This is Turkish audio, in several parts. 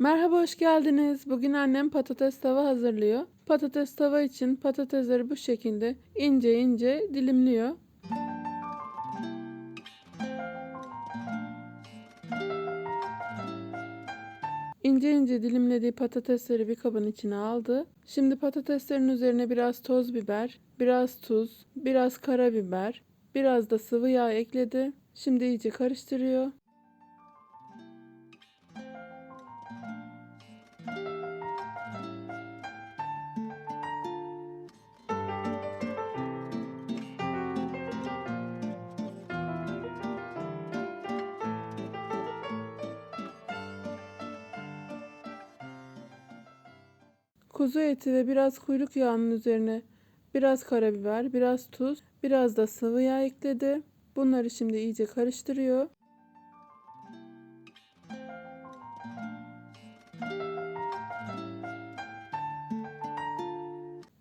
Merhaba hoş geldiniz. Bugün annem patates tava hazırlıyor. Patates tava için patatesleri bu şekilde ince ince dilimliyor. İnce ince dilimlediği patatesleri bir kabın içine aldı. Şimdi patateslerin üzerine biraz toz biber, biraz tuz, biraz karabiber, biraz da sıvı yağ ekledi. Şimdi iyice karıştırıyor. Kuzu eti ve biraz kuyruk yağının üzerine biraz karabiber, biraz tuz, biraz da sıvı yağ ekledi. Bunları şimdi iyice karıştırıyor.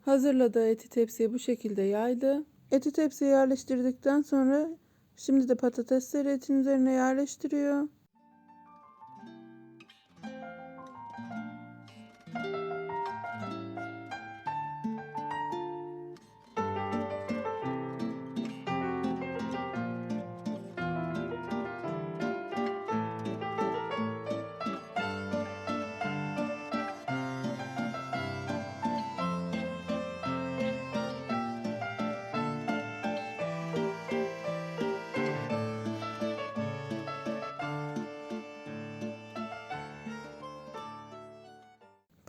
Hazırladığı eti tepsiye bu şekilde yaydı. Eti tepsiye yerleştirdikten sonra şimdi de patatesleri etin üzerine yerleştiriyor.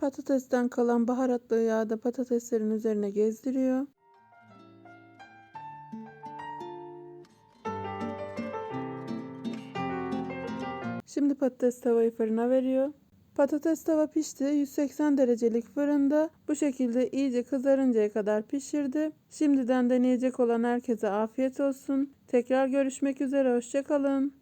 Patatesten kalan baharatlı yağı da patateslerin üzerine gezdiriyor. Şimdi patates tavayı fırına veriyor. Patates tava pişti. 180 derecelik fırında bu şekilde iyice kızarıncaya kadar pişirdi. Şimdiden deneyecek olan herkese afiyet olsun. Tekrar görüşmek üzere. Hoşçakalın.